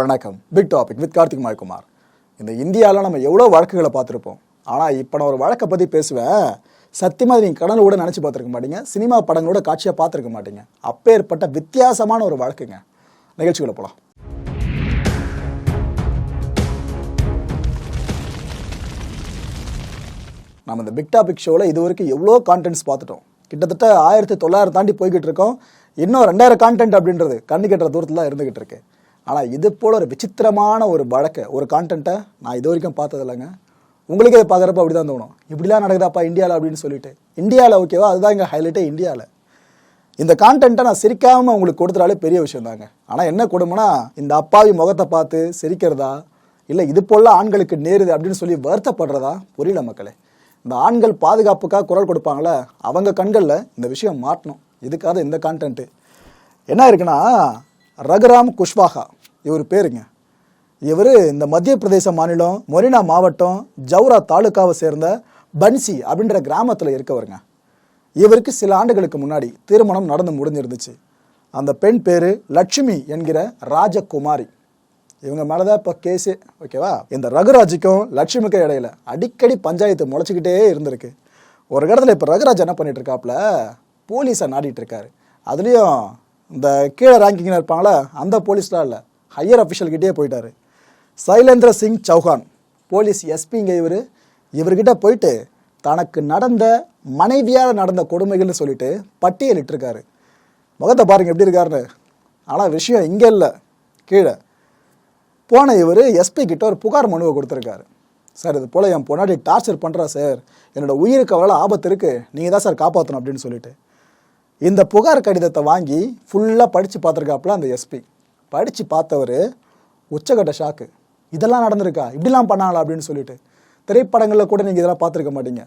வணக்கம். Big topic with Karthik Maikumar. இந்த இந்தியாவில் நம்ம எவ்வளோ வழக்குகளை பார்த்துருப்போம். ஆனால் இப்போ நான் ஒரு வழக்கை பற்றி பேசுவேன். சத்தியமாக நீங்கள் கடல் கூட நினச்சி பார்த்துருக்க மாட்டீங்க. சினிமா படங்களோட காட்சியாக பார்த்துருக்க மாட்டீங்க. அப்பேற்பட்ட வித்தியாசமான ஒரு வழக்குங்க. நிகழ்ச்சிகளை போகலாம் நம்ம இந்த பிக் டாபிக் ஷோவில் இது வரைக்கும் எவ்வளோ கான்டென்ட்ஸ் பார்த்துட்டோம். கிட்டத்தட்ட ஆயிரத்தி தொள்ளாயிரம் தாண்டி போய்கிட்டு இருக்கோம். இன்னும் ரெண்டாயிரம் கான்டென்ட் அப்படின்றது கண்ணு கட்டுற தூரத்தில் தான் இருந்துகிட்டு இருக்கு. ஆனால் இது போல் ஒரு விசித்திரமான ஒரு வழக்கை ஒரு கான்டென்ட்டை நான் இது வரைக்கும் பார்த்தது இல்லைங்க. உங்களுக்கு இதை பார்க்குறப்ப அப்படி தான் தோணும். இப்படிலாம் நடக்குதாப்பா இந்தியாவில் அப்படின்னு சொல்லிட்டு. இந்தியாவில் ஓகேவா அதுதான் இங்கே ஹைலைட்டே இந்தியாவில் இந்த கான்டென்ட்டை நான் சிரிக்காமல் உங்களுக்கு கொடுத்துட்டாலே பெரிய விஷயம் தாங்க ஆனால் என்ன கொடுமைனா இந்த அப்பாவி முகத்தை பார்த்து சிரிக்கிறதா? இல்லை இது போல ஆண்களுக்கு நேருது அப்படின்னு சொல்லி வருத்தப்படுறதா? புரியல மக்களே. இந்த ஆண்கள் பாதுகாப்புக்காக குரல் கொடுப்பாங்களே அவங்க கண்களில் இந்த விஷயம் மாட்டணும். இதுக்காக இந்த கான்டென்ட்டு என்ன இருக்குன்னா ரகுராம் குஷ்வாகா இவர் பேருங்க. இவர் இந்த மத்திய பிரதேச மாநிலம் மொரினா மாவட்டம் ஜவுரா தாலுக்காவை சேர்ந்த பன்சி அப்படின்ற கிராமத்தில் இருக்கவருங்க. இவருக்கு சில ஆண்டுகளுக்கு முன்னாடி திருமணம் நடந்து முடிஞ்சிருந்துச்சு. அந்த பெண் பேர் லட்சுமி என்கிற ராஜகுமாரி. இவங்க மேலே தான் இப்போ கேஸு ஓகேவா? இந்த ரகுராஜுக்கும் லட்சுமிக்கும் இடையில அடிக்கடி பஞ்சாயத்து முளைச்சிக்கிட்டே இருந்திருக்கு. ஒரு இடத்துல இப்போ ரகுராஜ் என்ன பண்ணிட்டு இருக்காப்புல? போலீஸை நாடிட்டு இருக்காரு. அதுலேயும் இந்த கீழே ரேங்கிங்கில் இருப்பாங்களே அந்த போலீஸ்லாம் இல்லை. ஹையர் அஃபிஷியல்கிட்டே போயிட்டார். சைலேந்திர சிங் சௌஹான் போலீஸ் எஸ்பிங்க இவர். இவர்கிட்ட போயிட்டு தனக்கு நடந்த மனைவியால் நடந்த கொடுமைகள்னு சொல்லிட்டு பட்டியலிட்டிருக்காரு முகத்தை பாருங்கள் எப்படி இருக்காருன்னு. ஆனால் விஷயம் இங்கே இல்லை. கீழே. போன இவர் எஸ்பி கிட்ட ஒரு புகார் மனுவை கொடுத்துருக்காரு. சார் இது போல் என் பொன்னாடி டார்ச்சர் பண்ணுறா சார். என்னோட உயிருக்கு அவ்வளோ ஆபத்து இருக்குது நீங்கள் தான் சார் காப்பாற்றணும் அப்படின்னு சொல்லிட்டு. இந்த புகார் கடிதத்தை வாங்கி ஃபுல்லாக படித்து பார்த்துருக்காப்புல அந்த எஸ்பி படித்து பார்த்தவர் உச்சகட்ட ஷாக்கு இதெல்லாம் நடந்திருக்கா? இப்படிலாம் பண்ணாங்களா அப்படின்னு சொல்லிட்டு. திரைப்படங்களில் கூட நீங்கள் இதெல்லாம் பார்த்துருக்க மாட்டீங்க.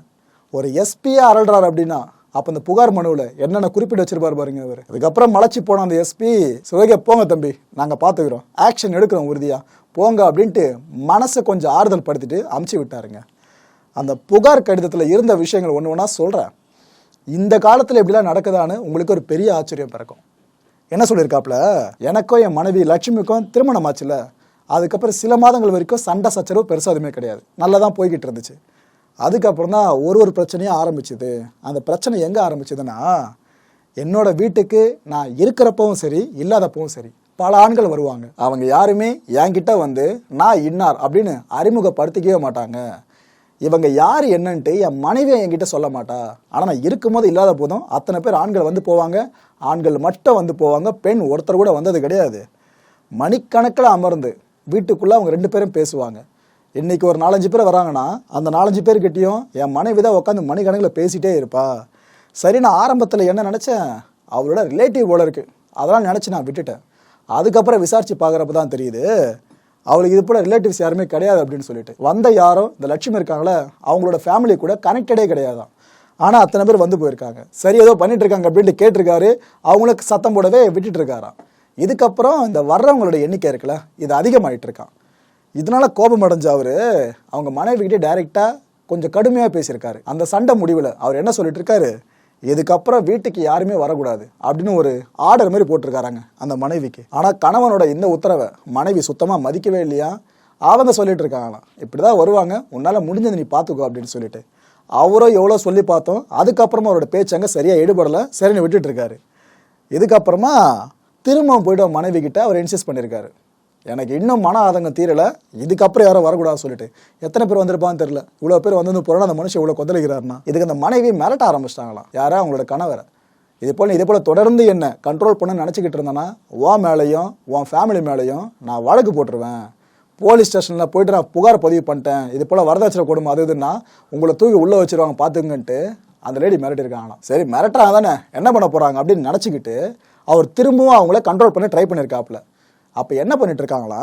ஒரு எஸ்பியாக அரள்றார் அப்படின்னா அப்போ அந்த புகார் மனுவில் என்னென்ன குறிப்பிட்டு வச்சிருப்பார் பாருங்க அவர் அதுக்கப்புறம் மலைச்சி போன அந்த எஸ்பி சிவகே போங்க தம்பி. நாங்கள் பார்த்துக்கிறோம். ஆக்ஷன் எடுக்கிறோம் உறுதியாக போங்க அப்படின்ட்டு மனசை கொஞ்சம் ஆறுதல் படுத்திட்டு அமுச்சு விட்டாருங்க. அந்த புகார் கடிதத்தில் இருந்த விஷயங்கள் ஒன்று ஒன்றா சொல்கிறேன் இந்த காலத்தில் இப்படிலாம் நடக்குதான்னு உங்களுக்கு ஒரு பெரிய ஆச்சரியம் பிறக்கும். என்ன சொல்லியிருக்காப்புல எனக்கும் என் மனைவி லட்சுமிக்கும் திருமணம் ஆச்சுல. அதுக்கப்புறம் சில மாதங்கள் வரைக்கும் சண்டை சச்சரவு பெருசாக எதுவுமே கிடையாது. நல்லா தான் போய்கிட்டு இருந்துச்சு. அதுக்கப்புறம் தான் ஒரு ஒரு பிரச்சனையும் ஆரம்பிச்சுது. அந்த பிரச்சனை எங்கே ஆரம்பிச்சதுன்னா என்னோட வீட்டுக்கு நான் இருக்கிறப்பவும் சரி இல்லாதப்பவும் சரி பல ஆண்கள் வருவாங்க. அவங்க யாருமே என்கிட்ட வந்து நான் இன்னார் அப்படின்னு அறிமுகப்படுத்திக்கவே மாட்டாங்க. இவங்க யார் என்னன்ட்டு என் மனைவியை என்கிட்ட சொல்ல மாட்டா. ஆனால் நான் இருக்கும்போது இல்லாத போதும் அத்தனை பேர் ஆண்கள் வந்து போவாங்க. ஆண்கள் மட்டும் வந்து போவாங்க. பெண் ஒருத்தர் கூட வந்தது கிடையாது. மணிக்கணக்கில் அமர்ந்து வீட்டுக்குள்ளே அவங்க ரெண்டு பேரும் பேசுவாங்க. இன்னைக்கு ஒரு நாலஞ்சு பேர் வராங்கன்னா அந்த நாலஞ்சு பேர்கிட்டையும் என் மனைவி தான் உட்காந்து மணிக்கணக்கில் பேசிகிட்டே இருப்பா. சரி நான் ஆரம்பத்தில் என்ன நினச்சேன்? அவளோட ரிலேட்டிவ் போல இருக்கு. அதெல்லாம் நினச்சி நான் விட்டுட்டேன். அதுக்கப்புறம் விசாரித்து பார்க்குறப்ப தான் தெரியுது அவளுக்கு இது போல ரிலேட்டிவ்ஸ் யாருமே கிடையாது அப்படின்னு சொல்லிட்டு. வந்த யாரும் இந்த லட்சுமி இருக்காங்களே அவங்களோட ஃபேமிலி கூட கனெக்டடே கிடையாதான் ஆனால் அத்தனை பேர் வந்து போயிருக்காங்க. சரி ஏதோ பண்ணிட்டு இருக்காங்க அப்படின்ட்டு கேட்டிருக்காரு. அவங்களுக்கு சத்தம் போடவே விட்டுட்டு இருக்காராம் இதுக்கப்புறம் இந்த வர்றவங்களோட எண்ணிக்கை இருக்குல்ல இது அதிகமாகிட்டு இருக்கான் இதனால கோபம் அடைஞ்ச அவர் அவங்க மனைவிக்கிட்டே டைரெக்டாக கொஞ்சம் கடுமையாக பேசியிருக்காரு. அந்த சண்டை முடிவில் அவர் என்ன சொல்லிட்டு இருக்காரு இதுக்கப்புறம் வீட்டுக்கு யாருமே வரக்கூடாது அப்படின்னு ஒரு ஆர்டர் மாதிரி போட்டிருக்காராங்க அந்த மனைவிக்கு. ஆனால் கணவனோட இந்த உத்தரவை மனைவி சுத்தமாக மதிக்கவே இல்லையா? அவங்க சொல்லிட்டு இருக்காங்களாம். இப்படி தான் வருவாங்க. உன்னால் முடிஞ்சது நீ பார்த்துக்கோ அப்படின்னு சொல்லிட்டு. அவரும் எவ்வளோ சொல்லி பார்த்தோம். அதுக்கப்புறமா அவரோட பேச்சங்க சரியாக ஈடுபடலை. சரின்னு விட்டுட்டு இருக்காரு. இதுக்கப்புறமா திரும்பவும் போய்ட்டு மனைவி கிட்ட அவர் இன்சிஸ்ட் பண்ணியிருக்காரு எனக்கு இன்னும் மன ஆதங்கம் தீரலை. இதுக்கப்புறம் யாரும் வரக்கூடாது சொல்லிட்டு. எத்தனை பேர் வந்திருப்பான்னு தெரியல. இவ்வளோ பேர் வந்து போகிறோம் அந்த மனுஷன் இவ்வளோ கொந்தளிக்கிறாருன்னா. இதுக்கு அந்த மனைவி மிரட்ட ஆரம்பிச்சிட்டாங்களாம் யாரா? அவங்களோட கணவரை. இது போல் இதே போல் தொடர்ந்து என்ன கண்ட்ரோல் பண்ண நினச்சிக்கிட்டு இருந்தேன்னா உன் மேலேயும் உன் ஃபேமிலி மேலேயும் நான் வழக்கு போட்டுருவேன். போலீஸ் ஸ்டேஷனில் போயிட்டு நான் புகார் பதிவு பண்ணிட்டேன். இது போல் வரதட்சணை கொடுமை அது இதுன்னா உங்களை தூக்கி உள்ளே வச்சுருவாங்க பார்த்துங்கன்ட்டு அந்த லேடி மிரட்டிருக்காங்களாம் சரி மிரட்டுறாங்க தானே. என்ன பண்ண போகிறாங்க அப்படின்னு நினச்சிக்கிட்டு அவர் திரும்பவும் அவங்கள கண்ட்ரோல் பண்ணி ட்ரை பண்ணியிருக்காப்புல. அப்போ என்ன பண்ணிட்டு இருக்காங்களா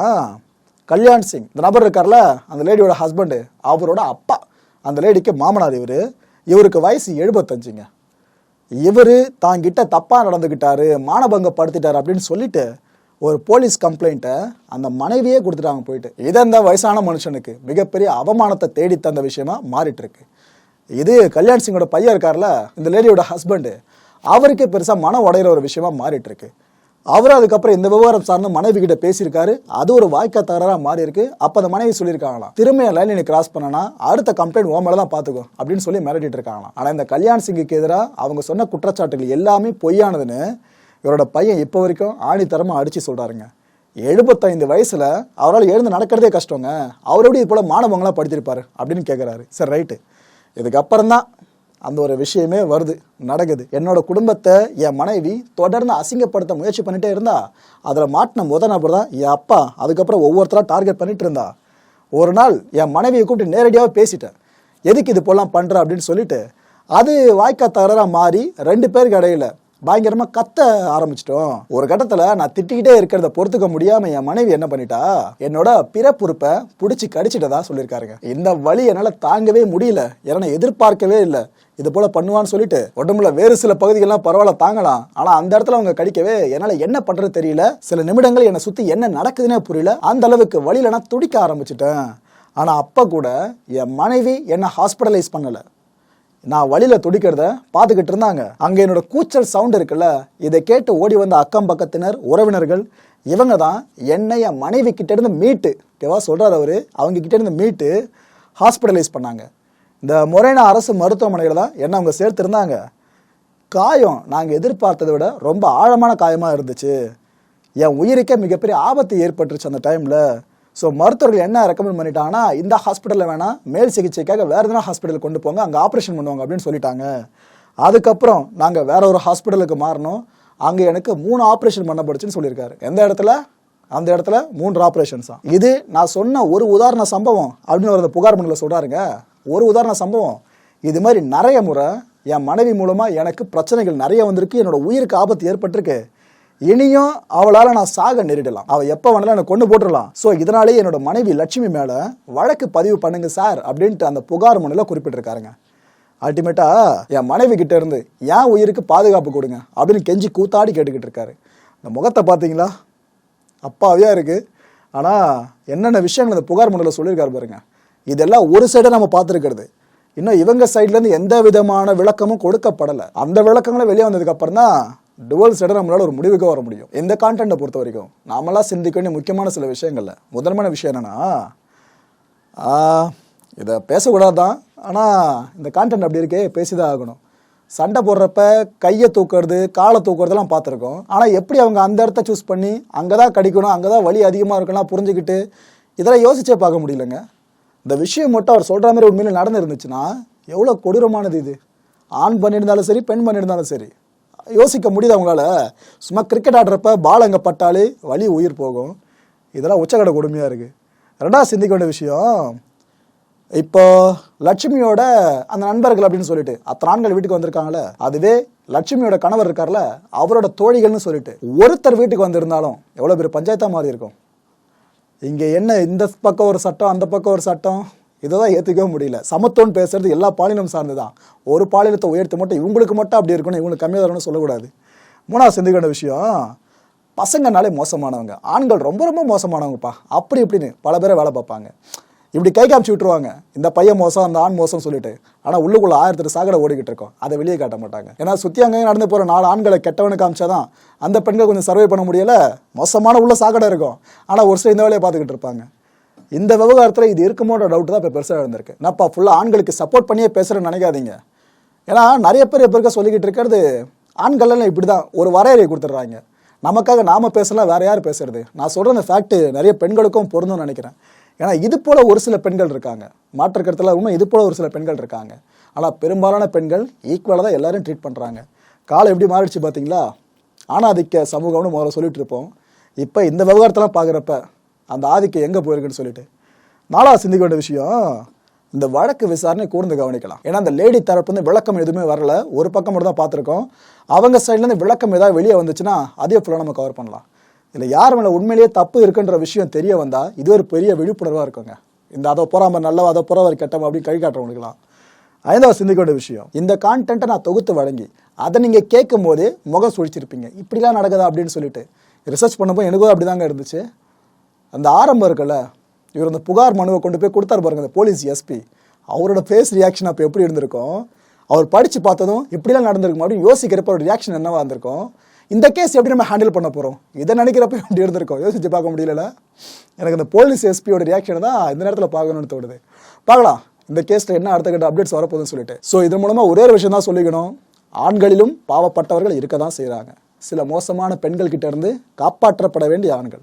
கல்யாண் சிங் இந்த நபர் இருக்கார்ல அந்த லேடியோட ஹஸ்பண்டு அவரோட அப்பா. அந்த லேடிக்கு மாமனார் இவர். இவருக்கு வயசு எழுபத்தஞ்சுங்க. இவர் தாங்கிட்ட தப்பாக நடந்துக்கிட்டாரு மானபங்கப்படுத்திட்டார் அப்படின்னு சொல்லிட்டு ஒரு போலீஸ் கம்ப்ளைண்ட்டை அந்த மனைவியே கொடுத்துட்டாங்க போயிட்டு. இது அந்த வயசான மனுஷனுக்கு மிகப்பெரிய அவமானத்தை தேடி தந்த விஷயமா மாறிட்டு இருக்கு இது கல்யாண் சிங்கோட பையன் இருக்கார்ல இந்த லேடியோட ஹஸ்பண்டு அவருக்கே பெருசாக மன உடையிற ஒரு விஷயமா மாறிட்டு இருக்கு அவர் அதுக்கப்புறம் இந்த விவகாரம் சார்ந்து மனைவி கிட்ட பேசியிருக்காரு. அது ஒரு வாய்க்கா தகராறா மாறி இருக்கு அப்ப அந்த மனைவி சொல்லியிருக்காங்களாம் திரும்ப லைன் நீ கிராஸ் பண்ணனா அடுத்த கம்ப்ளைண்ட் ஓ தான் பாத்துக்கோ அப்படின்னு சொல்லி மிரட்டிட்டு இருக்காங்களாம். ஆனா இந்த கல்யாண் சிங்குக்கு எதிராக அவங்க சொன்ன குற்றச்சாட்டுகள் எல்லாமே பொய்யானதுன்னு இவரோட பையன் இப்போ வரைக்கும் ஆணித்தரமா அடிச்சு சொல்றாருங்க. எழுபத்தைந்து வயசுல அவரால் எழுந்து நடக்கிறதே கஷ்டங்க. அவர் எப்படி இது போல மாணவங்களா படிச்சிருப்பாரு அப்படின்னு கேட்குறாரு சரி ரைட்டு இதுக்கப்புறம் தான் அந்த ஒரு விஷயமே வருது நடக்குது. என்னோட குடும்பத்தை என் மனைவி தொடர்ந்து அசிங்கப்படுத்த முயற்சி பண்ணிட்டே இருந்தா அதில் மாட்டின முத நபர் தான் என் அப்பா. அதுக்கப்புறம் ஒவ்வொருத்தராக டார்கெட் பண்ணிட்டு இருந்தா. ஒரு நாள் என் மனைவியை கூப்பிட்டு நேரடியாக பேசிட்டேன். எதுக்கு இது போலாம் பண்ணுற அப்படின்னு சொல்லிட்டு அது வாய்க்கா தகராக மாறி ரெண்டு பேருக்கு இடையில பயங்கரமா கத்த ஆரம்பிச்சிட்டோம். ஒரு கட்டத்துல நான் திட்டிக்கிட்டே இருக்கிறத பொறுத்துக்க முடியாம என் மனைவி என்ன பண்ணிட்டா என்னோட பிறப்புறுப்பை புடிச்சு கடிச்சிட்டதா சொல்லியிருக்காருங்க. இந்த வழி என்னால தாங்கவே முடியல. ஏன்னா எதிர்பார்க்கவே இல்லை. இது போல பண்ணுவான்னு சொல்லிட்டு உடம்புல வேறு சில பகுதிகள்லாம் பரவாயில்ல தாங்கலாம். ஆனா அந்த இடத்துல அவங்க கடிக்கவே என்னால என்ன பண்றது தெரியல. சில நிமிடங்கள் என்னை சுத்தி என்ன நடக்குதுன்னே புரியல. அந்த அளவுக்கு வழியில நான் துடிக்க ஆரம்பிச்சிட்டேன். ஆனா அப்ப கூட என் மனைவி என்ன ஹாஸ்பிட்டலைஸ் பண்ணலை. நான் வழியில துடிக்கிறத பார்த்துக்கிட்டு இருந்தாங்க. அங்க என்னோட கூச்சல் சவுண்ட் இருக்குல்ல இதை கேட்டு ஓடி வந்த அக்கம் பக்கத்தினர் உறவினர்கள் இவங்க தான் என்னை என் மனைவி கிட்ட இருந்து மீட்டு. ஓகேவா சொல்றாரு அவரு. அவங்க கிட்ட இருந்து மீட்டு ஹாஸ்பிட்டலைஸ் பண்ணாங்க. இந்த முறையான அரசு மருத்துவமனையில் தான் என்ன அவங்க சேர்த்துருந்தாங்க. காயம் நாங்கள் எதிர்பார்த்ததை விட ரொம்ப ஆழமான காயமாக இருந்துச்சு. என் உயிருக்கே மிகப்பெரிய ஆபத்து ஏற்பட்டுருச்சு அந்த டைமில் ஸோ மருத்துவர்கள் என்ன ரெக்கமெண்ட் பண்ணிட்டாங்கன்னா இந்த ஹாஸ்பிட்டலில் வேணால் மேல் சிகிச்சைக்காக வேறு எதனா ஹாஸ்பிட்டல் கொண்டு போங்க அங்கே ஆப்ரேஷன் பண்ணுவாங்க அப்படின்னு சொல்லிட்டாங்க. அதுக்கப்புறம் நாங்கள் வேற ஒரு ஹாஸ்பிட்டலுக்கு மாறினோம் அங்கே எனக்கு மூணு ஆப்ரேஷன் பண்ணப்படுச்சுன்னு சொல்லியிருக்காரு. எந்த இடத்துல? அந்த இடத்துல மூன்று ஆப்ரேஷன்ஸ் தான் இது நான் சொன்ன ஒரு உதாரண சம்பவம் அப்படின்னு ஒரு புகார் மனுவில் சொல்கிறாருங்க ஒரு உதாரண சம்பவம். இது மாதிரி நிறைய முறை என் மனைவி மூலமாக எனக்கு பிரச்சனைகள் நிறைய வந்திருக்கு. என்னோட உயிருக்கு ஆபத்து ஏற்பட்டிருக்கு. இனியும் அவளால் நான் சாக நேரிடலாம். அவள் எப்போ வேணாலும் எனக்கு கொண்டு போட்டுடலாம். ஸோ இதனாலேயே என்னோட மனைவி லட்சுமி மேலே வழக்கு பதிவு பண்ணுங்க சார் அப்படின்ட்டு அந்த புகார் மனுவில் குறிப்பிட்டிருக்காருங்க. அல்டிமேட்டா என் மனைவி கிட்ட இருந்து என் உயிருக்கு பாதுகாப்பு கொடுங்க? அப்படின்னு கெஞ்சி கூத்தாடி கேட்டுக்கிட்டு இருக்காரு. இந்த முகத்தை பார்த்தீங்களா அப்பாவியா இருக்கு. ஆனா என்னென்ன விஷயங்கள் இந்த புகார் மனுவில் சொல்லியிருக்காரு பாருங்க. இதெல்லாம் ஒரு சைடை நம்ம பார்த்துருக்கிறது இன்னும் இவங்க சைட்ல இருந்து எந்த விதமான விளக்கமும் கொடுக்கப்படலை. அந்த விளக்கங்களும் வெளியே வந்ததுக்கு அப்புறம் தான் டுவல் சைடை நம்மளால ஒரு முடிவுக்கு வர முடியும். இந்த கான்டென்ட்டை பொறுத்த வரைக்கும் நாமளாக சிந்திக்க வேண்டிய முக்கியமான சில விஷயங்கள்ல முதன்மையான விஷயம் என்னன்னா இதை பேசக்கூடாது தான் ஆனால் இந்த கான்டென்ட் அப்படி இருக்கே பேசிதான் ஆகணும். சண்டை போடுறப்ப கையை தூக்குறது காலை தூக்குறதெல்லாம் பார்த்துருக்கோம். ஆனால் எப்படி அவங்க அந்த இடத்த சூஸ் பண்ணி அங்கே தான் கடிக்கணும் அங்கே தான் வலி அதிகமாக இருக்குன்னா புரிஞ்சுக்கிட்டு இதெல்லாம் யோசிச்சே பார்க்க முடியலங்க. இந்த விஷயம் மட்டும் அவர் சொல்கிற மாதிரி உண்மையில் நடந்து இருந்துச்சுன்னா எவ்வளோ கொடூரமானது இது. ஆண் பண்ணியிருந்தாலும் சரி பெண் பண்ணியிருந்தாலும் சரி. யோசிக்க முடியுது அவங்களால சும்மா கிரிக்கெட் ஆடுறப்ப பால் அங்கே பட்டாலே வலி உயிர் போகும். இதெல்லாம் உச்சக்கடை கொடுமையாக இருக்குது ரெண்டாவது சிந்திக்க வேண்டிய விஷயம் இப்போ லட்சுமியோட அந்த நண்பர்கள் அப்படின்னு சொல்லிட்டு அத்தனை ஆண்கள் வீட்டுக்கு வந்திருக்காங்களே அதுவே லட்சுமியோட கணவர் இருக்கார்ல அவரோட தோழிகள்னு சொல்லிட்டு ஒருத்தர் வீட்டுக்கு வந்திருந்தாலும் எவ்வளோ பேர் பஞ்சாயத்தாக மாறி இருக்கும். இங்கே என்ன இந்த பக்கம் ஒரு சட்டம் அந்த பக்கம் ஒரு சட்டம் இதை தான் ஏற்றுக்கவே முடியல. சமத்துவம் பேசுறது எல்லா பாலினம் சார்ந்து தான் ஒரு பாலினத்தை உயர்த்து மட்டும் இவங்களுக்கு மட்டும் அப்படி இருக்கணும் இவங்களுக்கு கம்மியாக தரணும்னு சொல்லக்கூடாது. மூணாவது சிந்திக்க வேண்டிய விஷயம் பசங்கனாலே மோசமானவங்க. ஆண்கள் ரொம்ப ரொம்ப மோசமானவங்கப்பா. அப்படி இப்படின்னு பல பேரை வேலை பார்ப்பாங்க. இப்படி கை காமிச்சு விட்டுருவாங்க. இந்த பையன் மோசம் அந்த ஆண் மோசம் சொல்லிட்டு. ஆனால் உள்ளுக்குள்ள ஆயிரத்தெட்டு சாகடை ஓடிக்கிட்டு இருக்கோம். அதை வெளியே காட்ட மாட்டாங்க. ஏன்னா சுற்றி அங்கேயும் நடந்து போகிற நாலு ஆண்களை கெட்டவனு காமிச்சாதான் அந்த பெண்கள் கொஞ்சம் சர்வே பண்ண முடியல. மோசமான உள்ள சாக்கடை இருக்கும். ஆனால் ஒரு சில இந்த வேலையை பார்த்துக்கிட்டு இருப்பாங்க. இந்த விவகாரத்தில் இது இருக்குமோன்ற டவுட் தான் இப்போ பெருசாக இருந்திருக்கு என்னப்பா ஃபுல்லாக ஆண்களுக்கு சப்போர்ட் பண்ணியே பேசுகிறேன்னு நினைக்காதீங்க. ஏன்னா நிறைய பேர் இப்போ இருக்க சொல்லிக்கிட்டு இருக்கிறது ஆண்கள்லாம் இப்படி தான் ஒரு வரையறையை கொடுத்துட்றாங்க. நமக்காக நாம் பேசலாம் வேறு யார் பேசுறது? நான் சொல்கிற அந்த ஃபேக்ட் நிறைய பெண்களுக்கும் பொருந்தும்னு நினைக்கிறேன். ஏன்னா இது போல் ஒரு சில பெண்கள் இருக்காங்க. மாற்று கருத்துல உண்மை இது போல் ஒரு சில பெண்கள் இருக்காங்க. ஆனால் பெரும்பாலான பெண்கள் ஈக்குவலாக தான் எல்லோரும் ட்ரீட் பண்ணுறாங்க காலம் எப்படி மாறிடுச்சு பார்த்தீங்களா ஆணாதிக்க சமூகம்னு முதல்ல சொல்லிட்டு இருப்போம். இப்போ இந்த விவகாரத்தெல்லாம் பார்க்குறப்ப அந்த ஆதிக்கம் எங்கே போயிருக்குன்னு சொல்லிட்டு. நாலாவது சிந்திக்க வேண்டிய விஷயம் இந்த வழக்கு விசாரணை கூர்ந்து கவனிக்கலாம். ஏன்னா அந்த லேடி தரப்பு வந்து விளக்கம் எதுவுமே வரல. ஒரு பக்கம் மட்டும் தான் பார்த்துருக்கோம். அவங்க சைட்லேருந்து விளக்கம் ஏதாவது வெளியே வந்துச்சுன்னா அதே ஃபுல்லாக நம்ம கவர் பண்ணலாம். இதில் யார் மேலே உண்மையிலேயே தப்பு இருக்குன்ற விஷயம் தெரிய வந்தால் இது ஒரு பெரிய விழிப்புணர்வாக இருக்குங்க. இந்த அதை போறாம நல்லவா அதை போகிறவர் கெட்டவன் அப்படின்னு கை காட்டுறவங்களுக்குலாம் ஐந்தாவது சிந்திக்க வேண்டிய விஷயம் இந்த கான்டென்ட்டை நான் தொகுத்து வழங்கி அதை நீங்கள் கேட்கும் போதே முகம் சுழிச்சிருப்பீங்க. இப்படிலாம் நடக்குதா அப்படின்னு சொல்லிட்டு. ரிசர்ச் பண்ணும்போது எனக்கும் அப்படிதாங்க இருந்துச்சு. அந்த ஆரம்பம் இருக்குல்ல இவர் அந்த புகார் மனுவை கொண்டு போய் கொடுத்தாரு பாருங்க அந்த போலீஸ் எஸ்பி அவரோட ஃபேஸ் ரியாக்ஷன் அப்போ எப்படி இருந்திருக்கும்? அவர் படித்து பார்த்ததும் இப்படிலாம் நடந்திருக்கும் அப்படின்னு யோசிக்கிறப்ப ஒரு ரியாக்ஷன் என்னவா இருந்திருக்கும்? இந்த கேஸ் எப்படி நம்ம ஹேண்டில் பண்ண போகிறோம் இதை நினைக்கிறப்ப எப்படி இருந்திருக்கோம்? யோசிச்சு பார்க்க முடியல எனக்கு இந்த போலீஸ் எஸ்பியோட ரியாக்ஷன் தான் இந்த நேரத்தில் பார்க்கணும்னு தோணுது. பார்க்கலாம். இந்த கேஸில் என்ன அடுத்த கட்ட அப்டேட்ஸ் வரப்போகுதுன்னு சொல்லிட்டு. ஸோ இதன் மூலமாக ஒரே ஒரு விஷயம் தான் சொல்லிக்கணும். ஆண்களிலும் பாவப்பட்டவர்கள் இருக்க தான் செய்கிறாங்க சில மோசமான பெண்கள் கிட்ட இருந்து காப்பாற்றப்பட வேண்டிய ஆண்கள்.